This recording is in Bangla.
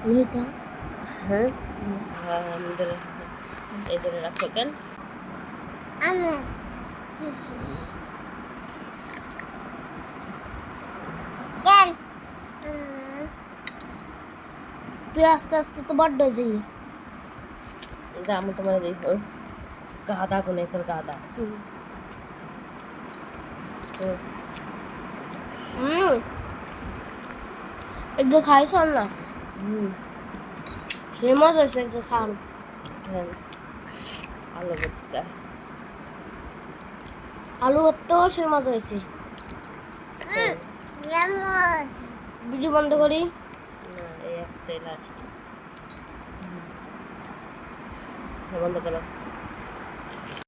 লোহিতা হ্যাঁ এই ধরে রাখো কেন? আমার কিসিস কেন? তুই আস্তে আস্তে তো বড্ড যাই আমি তোমার ওই গাদা কোনে তোর গাদা। হুম খাইছ না হুম সেই মজা খান হ্যাঁ ভর্তা আলু ভর্তাও মজা হয়েছে ভিডিও বন্ধ করি না এই একটাই লাস্ট বন্ধ করো